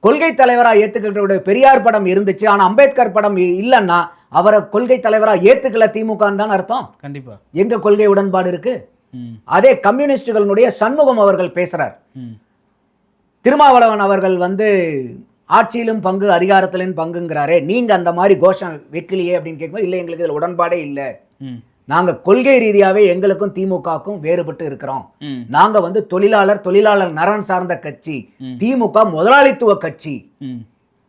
கொள்கை தலைவரா ஏத்துக்கிட்ட பெரியார் படம் இருந்துச்சு ஆனா அம்பேத்கர் படம் இல்லைன்னா அவரை கொள்கை தலைவரா ஏத்துக்கல திமுகன்னு தான் அர்த்தம்? கண்டிப்பா. எங்க கொள்கை உடன்பாடு இருக்கு? ம். அதே கம்யூனிஸ்டுகளுடைய சண்முகம் அவர்கள் பேசுறார். ம். திருமாவளவன் அவர்கள் வந்து ஆட்சியிலும் பங்கு அதிகாரத்திலும் பங்குங்கிறாரே நீங்க அந்த மாதிரி கோஷம் வைக்கலையே அப்படின்னு கேட்கும்போது இல்லை எங்களுக்கு இதில் உடன்பாடே இல்லை. ம். நாங்க கொள்கை ரீதியாவே எங்களுக்கும் திமுகவுக்கும் வேறுபட்டு இருக்கிறோம் ம். நாங்க வந்து தொழிலாளர் தொழிலாளர் நலன் சார்ந்த கட்சி. திமுக முதலாளித்துவ கட்சி ம்.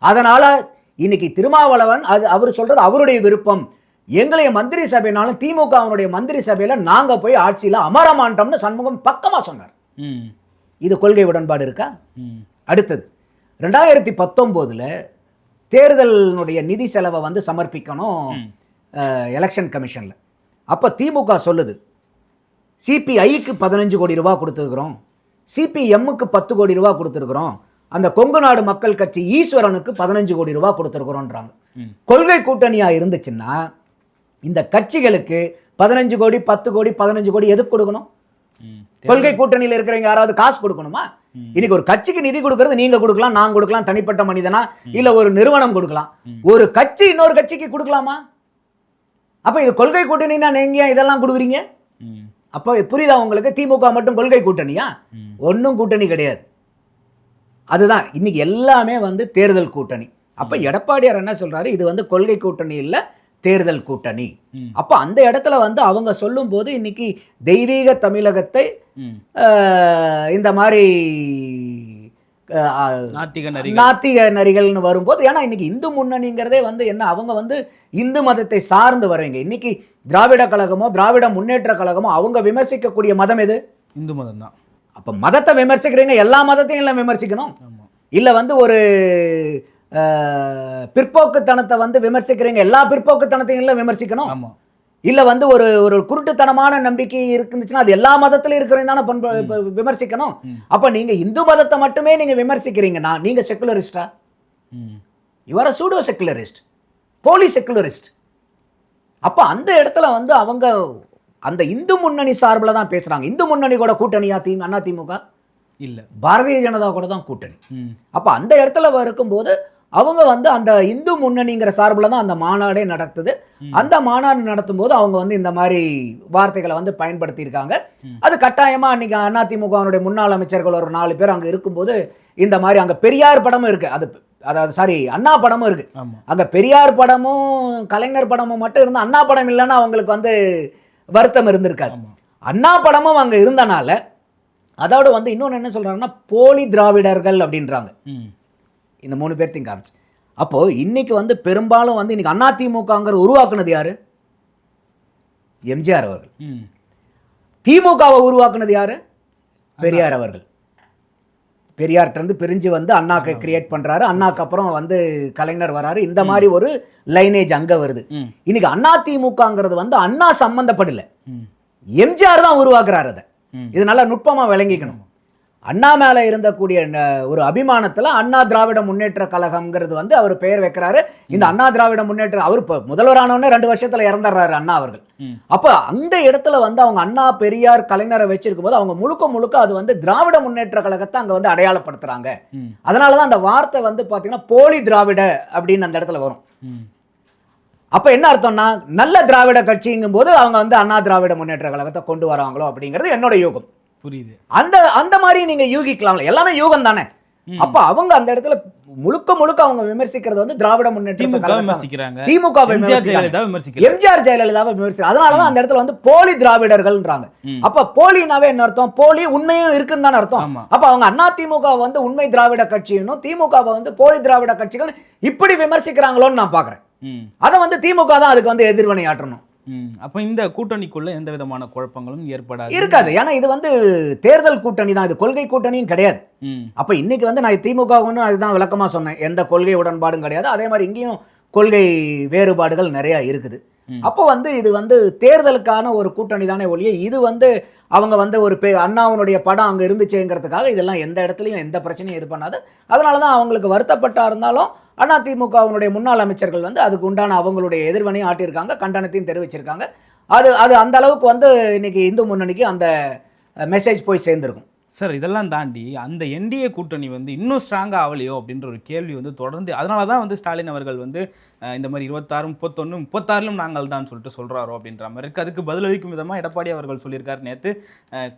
அதனால இன்னைக்கு திருமாவளவன் அது அவர் சொல்றது அவருடைய விருப்பம் எங்களைய மந்திரி சபைனாலும் திமுக அவனுடைய மந்திரி சபையில நாங்க போய் ஆட்சியில அமர மாட்டோம்னு சண்முகம் பக்கமா சொன்னார் ம். இது கொள்கை உடன்பாடு இருக்கா ம். அடுத்தது ரெண்டாயிரத்தி பத்தொம்போதுல தேர்தலினுடைய நிதி செலவை வந்து சமர்ப்பிக்கணும். எலெக்ஷன் கமிஷன்ல அப்போ திமுக சொல்லுது சிபிஐக்கு பதினஞ்சு கோடி ரூபா கொடுத்துருக்குறோம் சிபிஎம்முக்கு பத்து கோடி ரூபா கொடுத்துருக்குறோம் அந்த கொங்கு நாடு மக்கள் கட்சி ஈஸ்வரனுக்கு பதினஞ்சு கோடி ரூபா கொடுத்துருக்குறோன்றாங்க. கொள்கை கூட்டணியா இருந்துச்சுன்னா இந்த கட்சிகளுக்கு பதினஞ்சு கோடி பத்து கோடி பதினஞ்சு கோடி எதுக்கு கொடுக்கணும். கொள்கை கூட்டணியில இருக்கிறவங்க யாராவது காசு கொடுக்கணுமா. இன்னைக்கு ஒரு கட்சிக்கு நிதி கொடுக்கறது நீங்க கொடுக்கலாம் நான் கொடுக்கலாம் தனிப்பட்ட மனிதனா இல்ல ஒரு நிறுவனம் கொடுக்கலாம். ஒரு கட்சி இன்னொரு கட்சிக்கு கொடுக்கலாமா அப்ப இது கொள்கை கூட்டணினா நீங்க ஏன் இதெல்லாம் கொடுக்குறீங்க. அப்போ புரியுதா உங்களுக்கு? திமுக மட்டும் கொள்கை கூட்டணியா. ஒன்றும் கூட்டணி கிடையாது. அதுதான். இன்னைக்கு எல்லாமே வந்து தேர்தல் கூட்டணி. அப்ப எடப்பாடியார் என்ன சொல்றாரு? இது வந்து கொள்கை கூட்டணி இல்ல தேர்தல் கூட்டணி. அப்ப அந்த இடத்துல வந்து அவங்க சொல்லும்போது இன்னைக்கு தெய்வீக தமிழகத்தை இந்த மாதிரி நாத்திக நரிகள்னு வரும்போது ஏன்னா இன்னைக்கு இந்து முன்னணிங்கிறதே வந்து என்ன அவங்க வந்து இந்து மதத்தை சார்ந்து வர்றீங்க. இன்னைக்கு திராவிட கழகமோ திராவிட முன்னேற்ற கழகமோ அவங்க விமர்சிக்கக்கூடிய மதம் எது? இந்து மதம் தான் அப்ப மதத்தை விமர்சிக்கிறீங்க எல்லா மதத்தையும் இல்லை விமர்சிக்கணும். இல்ல வந்து ஒரு பிற்போக்குத்தனத்தை வந்து விமர்சிக்கிறீங்க எல்லா பிற்போக்குத்தனத்தையும் இல்லை விமர்சிக்கணும். ஆமா. இல்ல வந்து ஒரு ஒரு குருட்டுத்தனமான நம்பிக்கை இருந்துச்சுன்னா அது எல்லா மதத்திலும் இருக்கிறவங்க தானே பண்ப விமர்சிக்கணும். அப்ப நீங்க இந்து மதத்தை மட்டுமே நீங்க விமர்சிக்கிறீங்கன்னா நீங்க செக்குலரிஸ்டா ம். யுவர் சூடோ செக்குலரிஸ்ட் போலி செக்குலரிஸ்ட். அப்ப அந்த இடத்துல வந்து அவங்க அந்த இந்து முன்னணி சார்பில் தான் பேசுறாங்க. இந்து முன்னணி கூட கூட்டணியா தி அண்ணா திமுக? இல்ல. பாரதிய ஜனதா கூட தான் கூட்டணி. அப்ப அந்த இடத்துல இருக்கும்போது அவங்க வந்து அந்த இந்து முன்னணிங்கிற சார்பில் தான் அந்த மாநாடே நடத்துது. அந்த மாநாடு நடத்தும் போது அவங்க வந்து இந்த மாதிரி வார்த்தைகளை வந்து பயன்படுத்தியிருக்காங்க. அது கட்டாயமா அன்னைக்கு அதிமுகவினுடைய முன்னாள் அமைச்சர்கள் ஒரு நாலு பேர் அங்க இருக்கும்போது இந்த மாதிரி அங்க பெரியார் படமும் இருக்கு. அது அதாவது சாரி அண்ணா படமும் இருக்கு. அங்க பெரியார் படமும் கலைஞர் படமும் மட்டும் இருந்தா அண்ணா படம் இல்லைன்னா அவங்களுக்கு வந்து வருத்தம் இருந்திருக்காது. அண்ணா படமும் அங்க இருந்தனால அதோட வந்து இன்னொன்று என்ன சொல்றாங்கன்னா போலி திராவிடர்கள் அப்படின்றாங்க. இந்த மூணு பேர்த்தையும் காமிச்சு. அப்போ இன்னைக்கு வந்து பெரும்பாலும் வந்து இன்னைக்கு அதிமுகங்கிறது உருவாக்குனது யாரு? எம்ஜிஆர் அவர்கள். திமுகவை உருவாக்குனது யாரு? பெரியார் அவர்கள். பெரியார்ட்ட இருந்து பிரிஞ்சு வந்து அண்ணாக்கு கிரியேட் பண்றாரு. அண்ணாக்கு அப்புறம் வந்து கலைஞர் வராரு. இந்த மாதிரி ஒரு லைனேஜ் அங்க வருது. இன்னைக்கு அதிமுகங்கிறது வந்து அண்ணா சம்பந்தப்படல. ம். எம்ஜிஆர் தான் உருவாக்குறாரு அதை. இது நல்லா நுட்பமா விளங்கிக்கணும். அண்ணா மேல இருந்தக்கூடிய ஒரு அபிமானத்துல அண்ணா திராவிட முன்னேற்ற கழகம்ங்கிறது வந்து அவர் பெயர் வைக்கிறாரு இந்த அண்ணா திராவிட முன்னேற்ற அவர் இப்போ முதல்வரானவொடனே ரெண்டு வருஷத்துல இறந்துடுறாரு அண்ணா அவர்கள். அப்ப அந்த இடத்துல வந்து அவங்க அண்ணா பெரியார் கலைஞரை வச்சிருக்கும் போது அவங்க முழுக்க முழுக்க அது வந்து திராவிட முன்னேற்ற கழகத்தை அங்க வந்து அடையாளப்படுத்துறாங்க ம். அதனாலதான் அந்த வார்த்தை வந்து பாத்தீங்கன்னா போலி திராவிட அப்படின்னு அந்த இடத்துல வரும். அப்ப என்ன அர்த்தம்னா நல்ல திராவிட கட்சிங்கும் போது அவங்க வந்து அண்ணா திராவிட முன்னேற்ற கழகத்தை கொண்டு வராங்களோ அப்படிங்கிறது என்னோட யூகம் புரியுது. அந்த அந்த மாதிரி நீங்க யூகிக்கலாம்ல. எல்லாமே யூகம் தானே. அப்ப அவங்க அந்த இடத்துல முழுக்க முழுக்க அவங்க விமர்சிக்கிறது வந்து திராவிட முன்னேற்ற விமர்சிக்கிறாங்க. திமுக எம்ஜிஆர் ஜெயலலிதா விமர்சிக்கிறாங்க. எம்ஜிஆர் ஜெயலலிதாவை விமர்சி அதனாலதான் அந்த இடத்துல வந்து போலி திராவிடர்கள்ன்றாங்க. அப்ப போலினாவே என்ன அர்த்தம்? போலி உண்மையும் இருக்குன்னு தானே அர்த்தம்? அப்ப அவங்க அண்ணா திமுக வந்து உண்மை திராவிட கட்சினும் திமுகவை வந்து போலி திராவிட கட்சிகள் இப்படி விமர்சிக்கிறாங்களோன்னு நான் பாக்குறேன். அதை வந்து திமுக தான் அதுக்கு வந்து எதிர்வினை ஆற்றணும் ம். அப்ப இந்த கூட்டணிக்குள்ள எந்த விதமான குழப்பங்களும் ஏற்படாது. இருக்காது. ஏன்னா இது வந்து தேர்தல் கூட்டணி தான். இது கொள்கை கூட்டணியும் கிடையாது. அப்ப இன்னைக்கு வந்து நான் திமுக ஒன்று அதுதான் விளக்கமா சொன்னேன். எந்த கொள்கை உடன்பாடும் கிடையாது. அதே மாதிரி இங்கேயும் கொள்கை வேறுபாடுகள் நிறைய இருக்குது. அப்போ வந்து இது வந்து தேர்தலுக்கான ஒரு கூட்டணி தானே ஒழிய இது வந்து அவங்க வந்து ஒரு பே அண்ணாவுடைய படம் அங்கே இருந்துச்சேங்கிறதுக்காக இதெல்லாம் எந்த இடத்துலையும் எந்த பிரச்சனையும் இது பண்ணாது. அதனால தான் அவங்களுக்கு வருத்தப்பட்டா இருந்தாலும் அதிமுகவினுடைய முன்னாள் அமைச்சர்கள் வந்து அதுக்கு உண்டான அவங்களுடைய எதிர்வனையும் ஆட்டியிருக்காங்க கண்டனத்தையும் தெரிவிச்சிருக்காங்க. அது அது அந்த அளவுக்கு வந்து இன்னைக்கு இந்து முன்னணிக்கு அந்த மெசேஜ் போய் சேர்ந்துருக்கும். சார் இதெல்லாம் தாண்டி அந்த என்டிஏ கூட்டணி வந்து இன்னும் ஸ்ட்ராங்காக ஆகலையோ அப்படின்ற ஒரு கேள்வி வந்து தொடர்ந்து அதனால தான் வந்து ஸ்டாலின் அவர்கள் வந்து இந்த மாதிரி இருபத்தாறு முப்பத்தொன்று முப்பத்தாறிலும் நாங்கள் தான் சொல்லிட்டு சொல்கிறாரோ அப்படின்ற மாதிரி இருக்குது அதுக்கு பதிலளிக்கும் விதமாக எடப்பாடி அவர்கள் சொல்லியிருக்காரு நேற்று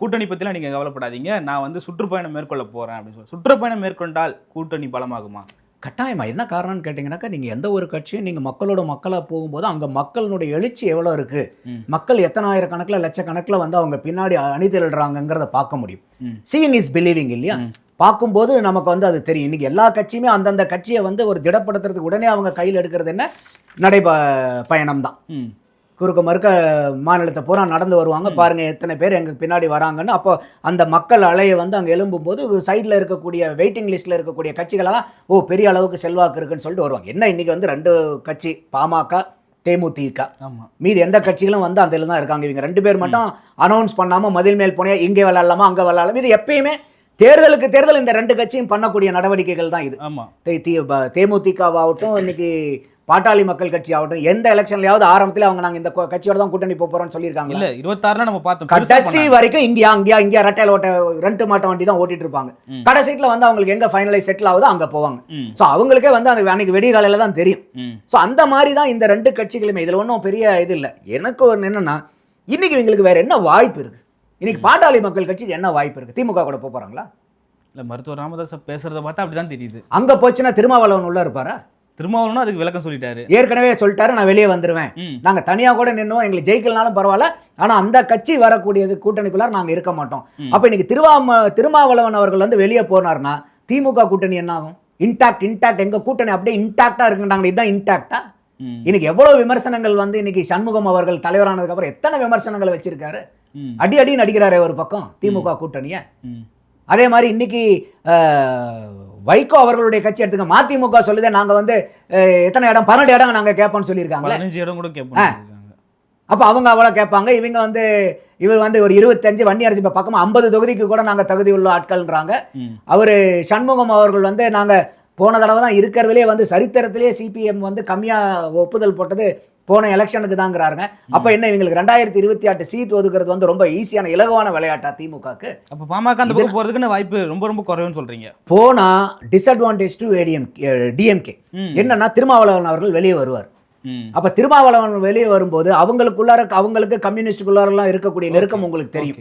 கூட்டணி பற்றிலாம் நீங்கள் கவலைப்படாதீங்க. நான் வந்து சுற்றுப்பயணம் மேற்கொள்ள போகிறேன் அப்படின்னு சொல்லி சுற்றுப்பயணம் மேற்கொண்டால் கூட்டணி பலமாகுமா? கட்டாயமா? என்ன காரணம்னு கேட்டிங்கனாக்கா நீங்கள் எந்த ஒரு கட்சியும் நீங்கள் மக்களோட மக்களாக போகும்போது அங்கே மக்களினுடைய எழுச்சி எவ்வளோ இருக்குது. மக்கள் எத்தனை ஆயிரக்கணக்கில் லட்சக்கணக்கில் வந்து அவங்க பின்னாடி அணிதிரள்றாங்கங்கிறத பார்க்க முடியும். சீயிங் இஸ் பிலீவிங் இல்லையா. பார்க்கும்போது நமக்கு வந்து அது தெரியும். இன்னைக்கு எல்லா கட்சியுமே அந்தந்த கட்சியை வந்து ஒரு திடப்படுத்துறதுக்கு உடனே அவங்க கையில் எடுக்கிறது என்ன? நடைப பயணம் தான் குறுக்க மறுக்க மாநிலத்தை பூரா நடந்து வருவாங்க. பாருங்க எத்தனை பேர் எங்க பின்னாடி வராங்கன்னு. அப்போ அந்த மக்கள் அலையை வந்து அங்கே எழும்பும்போது சைடில் இருக்கக்கூடிய வெயிட்டிங் லிஸ்ட்டில் இருக்கக்கூடிய கட்சிகளெல்லாம் ஓ பெரிய அளவுக்கு செல்வாக்கு இருக்குன்னு சொல்லிட்டு வருவாங்க. என்ன இன்னைக்கு வந்து ரெண்டு கட்சி பாமக தேமுதிக. ஆமாம் மீதி எந்த கட்சிகளும் வந்து அந்த தான் இருக்காங்க. இவங்க ரெண்டு பேர் மட்டும் அனௌன்ஸ் பண்ணாம மதில் மேல் போனே இங்கே விளாட்லாமா அங்கே விளாட்லாமா இது எப்பயுமே தேர்தலுக்கு தேர்தல் இந்த ரெண்டு கட்சியும் பண்ணக்கூடிய நடவடிக்கைகள் தான் இது. ஆமாம் தேமுதிகவாகட்டும் இன்னைக்கு பாட்டாளி மக்கள் கட்சி ஆகட்டும் எந்த எலெக்ஷன்லயாவது ஆரம்பத்துல அவங்க நாங்க இந்த கட்சியோட தான் கூட்டணி போறோம்னு சொல்லியிருக்காங்க இல்ல இருபத்தாறுல நம்ம பார்த்தோம் கடைசி. வரைக்கும் இங்கயா இங்கயா இங்கயா ரெட்டையில ஓட்ட ரெண்டு மாட்ட வண்டி தான் ஓட்டிட்டு இருப்பாங்க. ம். கடைசியில வந்து அவங்களுக்கு எங்க ஃபைனலைஸ் செட்டில் ஆகுதோ அங்க போவாங்க. சோ அவங்களுக்கே வந்து அந்த அன்னைக்கு வெடி காலையில தான் தெரியும். சோ அந்த மாதிரி தான் இந்த ரெண்டு கட்சிகளுமே. இதுல ஒன்றும் பெரிய இது இல்ல. எனக்கு ஒன்று என்னன்னா இன்னைக்கு இவங்களுக்கு வேற என்ன வாய்ப்பு இருக்கு? இன்னைக்கு பாட்டாளி மக்கள் கட்சிக்கு என்ன வாய்ப்பு இருக்கு? திமுக கூட போறாங்களா? இல்ல மருத்துவர் ராமதாஸ் பேசுறத பார்த்தா அப்படிதான் தெரியுது. அங்க போச்சுன்னா திருமாவளவன் உள்ள இருப்பாரா? திருமாவளவனும் அதுக்கு விளக்கம் சொல்லிட்டாரு. ஏற்கனவே சொல்லிட்டாரு நான் வெளியே வந்துருவேன். நாங்க தனியா கூட நின்னோம் எங்களுக்கு ஜெயிக்கலனாலும் பரவாயில்ல. ஆனா அந்த கட்சி வரக்கூடியது கூட்டணிக்குள்ளார நாங்க இருக்க மாட்டோம். அப்ப இன்னைக்கு திருவாம திருமாவளவன் அவர்கள் வந்து வெளியே போனார்னா திமுக கூட்டணி என்ன ஆகும்? இன்டாக்ட் இன்டாக்ட் எங்க கூட்டணி அப்படியே இன்டாக்டா இருக்குன்றாங்க இதுதான் இன்டாக்டா இன்னைக்கு எவ்வளவு விமர்சனங்கள் வந்து இன்னைக்கு சண்முகம் அவர்கள் தலைவரானதுக்கு அப்புறம் எத்தனை விமர்சனங்களை வச்சிருக்காரு? அடி அடி நடிக்கிறாரே ஒரு பக்கம் திமுக கூட்டணிய. அதே மாதிரி இன்னைக்கு வைகோ அவர்களுடைய கட்சி எடுத்துக்க மதிமுக சொல்லுதே நாங்க வந்து எத்தனை இடம்? பன்னெண்டு இடம் நாங்க கேட்போம்னு சொல்லியிருக்காங்களே. பதினஞ்சு இடம் கூட கேட்போம் அப்போ அவங்க அவ்வளோ கேட்பாங்க. இவங்க வந்து இவர் வந்து ஒரு இருபத்தஞ்சு வன்னி அரசு இப்போ பக்கம் ஐம்பது தொகுதிக்கு கூட நாங்கள் தகுதி உள்ள ஆட்கள்ன்றாங்க. அவர் சண்முகம் அவர்கள் வந்து நாங்கள் போன தடவை தான் இருக்கிறதுலே வந்து சரித்திரத்திலே சிபிஎம் வந்து கம்மியாக ஒப்புதல் போட்டது. போன எலெக்ஷனுக்கு தாங்கிறாருங்க. அப்போ என்ன இவங்களுக்கு ரெண்டாயிரத்தி இருபத்தி எட்டு சீட் ஒதுக்குறது வந்து ரொம்ப ஈஸியான இலகுவான விளையாட்டா திமுகக்கு? அப்ப பாமக அந்த பக்கம் போறதுக்குன்னு வாய்ப்பு ரொம்ப ரொம்ப குறைவுன்னு சொல்றீங்க. போனா டிஸ்அட்வான்டேஜ் டு ஏடிஎம் டிஎம்கே என்னன்னா திருமாவளவன் அவர்கள் வெளியே வருவார். அப்ப திருமாவளவன் வெளியே வரும்போது அவங்களுக்குள்ளார அவங்களுக்கு கம்யூனிஸ்டுக்குள்ளாரெல்லாம் இருக்கக்கூடிய நெருக்கம் உங்களுக்கு தெரியும்.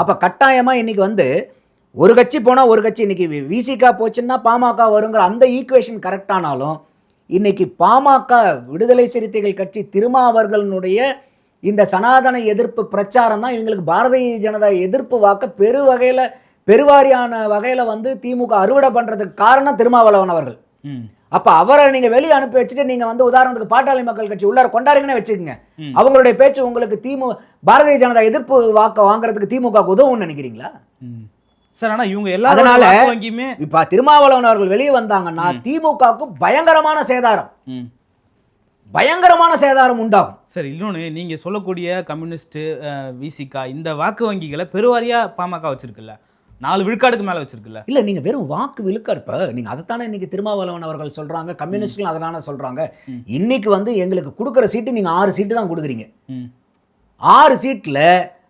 அப்ப கட்டாயமா இன்னைக்கு வந்து ஒரு கட்சி போனா ஒரு கட்சி இன்னைக்கு விசிகா போச்சுன்னா பாமக வருங்கிற அந்த ஈக்குவேஷன் கரெக்டானாலும் இன்னைக்கு பாமக விடுதலை சிறுத்தைகள் கட்சி திருமாவர்களுடைய இந்த சனாதன எதிர்ப்பு பிரச்சாரம் தான் இவங்களுக்கு பாரதிய ஜனதா எதிர்ப்பு வாக்க பெரு வகையில பெருவாரியான வகையில வந்து திமுக அறுவடை பண்றதுக்கு காரணம் திருமாவளவன் அவர்கள் அப்ப அவரை நீங்க வெளியே அனுப்பி வச்சுட்டு நீங்க வந்து உதாரணத்துக்கு பாட்டாளி மக்கள் கட்சி உள்ளார கொண்டாடுங்கன்னு வச்சுக்கோங்க. அவங்களுடைய பேச்சு உங்களுக்கு திமு பாரதிய ஜனதா எதிர்ப்பு வாக்க வாங்குறதுக்கு திமுக உதவும் நினைக்கிறீங்களா. சார் ஆனா இவங்க எல்லாரும் அதனால- வங்கியுமே இப்ப திருமாவளவன் அவர்கள் வெளியே வந்தாங்கன்னா திமுகவுக்கு பயங்கரமான சேதாரம். ம். பயங்கரமான சேதாரம் உண்டாகும். சார் இன்னொன்று நீங்க சொல்லக்கூடிய கம்யூனிஸ்ட் விசிகா இந்த வாக்கு வங்கிகளை பெருவாரியா பாமக வச்சிருக்குல்ல? நாலு விழுக்காடுக்கு மேல வச்சிருக்குல்ல? இல்ல நீங்க வெறும் வாக்கு விழுக்காடுப்ப நீங்க அதைத்தானே இன்னைக்கு திருமாவளவன் அவர்கள் சொல்றாங்க கம்யூனிஸ்ட்கள் அதனால சொல்றாங்க. ம். இன்னைக்கு வந்து எங்களுக்கு கொடுக்குற சீட்டு நீங்க ஆறு சீட்டு தான் கொடுக்குறீங்க. ஆறு சீட்ல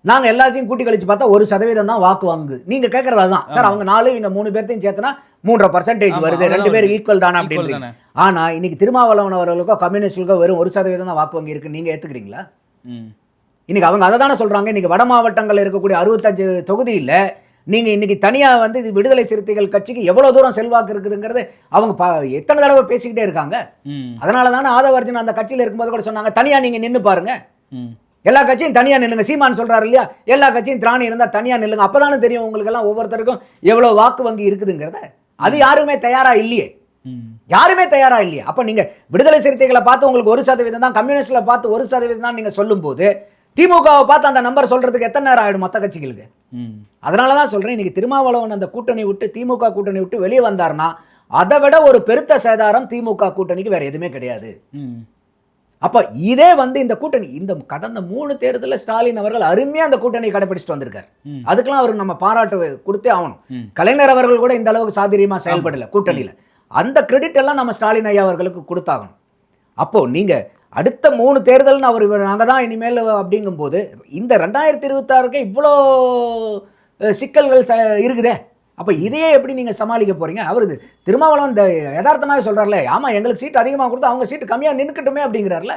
நாங்க எல்லாத்தையும் கூட்டி கழிச்சு பார்த்தா ஒரு சதவீதம் தான் வாக்கு வாங்குது. நீங்க கேட்கறது அதுதான். சார் அவங்க நாலு இவங்க மூணு பேர்த்தையும் சேர்த்தனா மூன்றரை பர்சன்டேஜ் வருது. ரெண்டு பேரும். ஈக்குவல் தானே அப்படின்னு தானே. ஆனா இன்னைக்கு திருமாவளவன் அவர்களுக்கோ கம்யூனிஸ்டுக்கோ வெறும் ஒரு சதவீதம் தான் வாக்கு வங்கி இருக்கு நீங்க ஏத்துக்கிறீங்களா? ம், இன்னைக்கு அவங்க அதை தானே சொல்றாங்க. இன்னைக்கு வட மாவட்டங்கள்ல இருக்கக்கூடிய அறுபத்தஞ்சு தொகுதியில நீங்க இன்னைக்கு தனியா வந்து இது விடுதலை சிறுத்தைகள் கட்சிக்கு எவ்வளவு தூரம் செல்வாக்கு இருக்குதுங்கிறது அவங்க ப- எத்தனை தடவை பேசிக்கிட்டே இருக்காங்க. அதனால தானே ஆதவர்ஜன் அந்த கட்சியில இருக்கும்போது கூட சொன்னாங்க தனியா நீங்க நின்னு பாருங்க. ம். எல்லா கட்சியும் தனியா நில்லுங்க. சீமான் சொல்றாரு இல்லையா? எல்லா கட்சியும் திராணி இருந்தா தனியா நில்லுங்க. அப்பதானே தெரியும் உங்களுக்கு எல்லாம் ஒவ்வொருத்தருக்கும் எவ்வளவு வாக்கு வங்கி இருக்குதுங்கிறத. அது யாருமே தயாரா இல்லையே. யாருமே தயாரா இல்லையே. அப்ப நீங்க விடுதலை சிறுத்தைகளை பார்த்து உங்களுக்கு ஒரு சதவீதம் தான் கம்யூனிஸ்ட்ல பார்த்து ஒரு சதவீதம் தான் நீங்க சொல்லும்போது திமுகவை பார்த்து அந்த நம்பர் சொல்றதுக்கு எத்தனை நேரம் ஆயிடும் மொத்த கட்சிகளுக்கு? ம். அதனால தான் சொல்றேன் இன்னைக்கு திருமாவளவன் அந்த கூட்டணி விட்டு திமுக கூட்டணி விட்டு வெளியே வந்தார்னா அதை விட ஒரு பெருத்த சேதாரம் திமுக கூட்டணிக்கு வேற எதுவுமே கிடையாது. ம். அப்ப இதே வந்து இந்த கூட்டணி இந்த கடந்த மூணு தேர்தலில் ஸ்டாலின் அவர்கள் அருமையா அந்த கூட்டணியை கடைபிடிச்சிட்டு வந்திருக்காரு. அதுக்கெல்லாம் அவருக்கு நம்ம பாராட்டு கொடுத்தே ஆகணும். கலைஞர் அவர்கள் கூட இந்த அளவுக்கு சாதுரியமா செயல்படல கூட்டணியில. அந்த கிரெடிட் எல்லாம் நம்ம ஸ்டாலின் ஐயா அவர்களுக்கு கொடுத்தாகணும். அப்போ நீங்க அடுத்த மூணு தேர்தல்னு அவர் நாங்க தான் இனிமேல் அப்படிங்கும்போது இந்த ரெண்டாயிரத்தி இருபத்தாறுக்கு இவ்வளோ சிக்கல்கள் ச இருக்குதே. அப்போ இதையே எப்படி நீங்க சமாளிக்க போறீங்க அவர் திருமாவளவன் இந்த யதார்த்தமாக சொல்றாருல ஆமா எங்களுக்கு சீட் அதிகமாக கொடுத்து அவங்க சீட்டு கம்மியா நின்னுக்கட்டுமே அப்படிங்கிறாருல.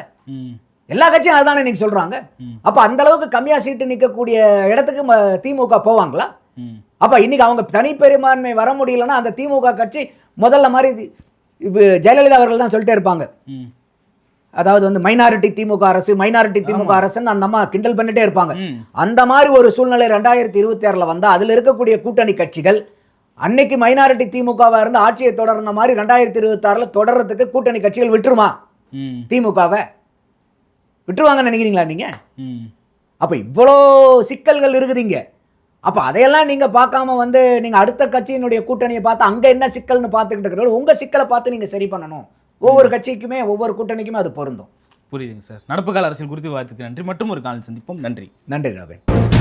எல்லா கட்சியும் அதுதானே இன்னைக்கு சொல்றாங்க ம். அப்ப அந்த அளவுக்கு கம்மியா சீட்டு நிக்கக்கூடிய இடத்துக்கு திமுக போவாங்களா. அப்ப இன்னைக்கு அவங்க தனிப்பெரும்பான்மை வர முடியலன்னா அந்த திமுக கட்சி முதல்ல மாதிரி ஜெயலலிதா அவர்கள் தான் சொல்லிட்டே இருப்பாங்க. அதாவது வந்து மைனாரிட்டி திமுக அரசு மைனாரிட்டி திமுக அரசுன்னு அந்த அம்மா கிண்டல் பண்ணிட்டே இருப்பாங்க. அந்த மாதிரி ஒரு சூழ்நிலை ரெண்டாயிரத்தி இருபத்தி ஆறுல வந்தா அதுல இருக்கக்கூடிய கூட்டணி கட்சிகள் அன்னைக்கு மைனாரிட்டி திமுகவா இருந்து ஆட்சியை தொடர்ந்த மாதிரி ரெண்டாயிரத்தி இருபத்தி ஆறுல தொடர்றதுக்கு கூட்டணி கட்சிகள் விட்டுருமா. திமுகவை. விட்டுருவாங்கன்னு நினைக்கிறீங்களா நீங்க? ம். அப்ப இவ்வளோ சிக்கல்கள் இருக்குதுங்க அப்ப அதையெல்லாம் நீங்க பார்க்காம வந்து நீங்க அடுத்த கட்சியினுடைய கூட்டணியை பார்த்து அங்க என்ன சிக்கல்னு பார்த்துக்கிட்டு இருக்கிற உங்க சிக்கலை பார்த்து நீங்க சரி பண்ணணும். ஒவ்வொரு கட்சிக்குமே ஒவ்வொரு கூட்டணிக்குமே அது பொருந்தும். புரியுதுங்க சார். நடப்பு கால அரசியல் குறித்து வார்த்தைக்கு நன்றி. மற்றும் ஒரு காலம் சந்திப்போம். நன்றி. நன்றி ராபேன்.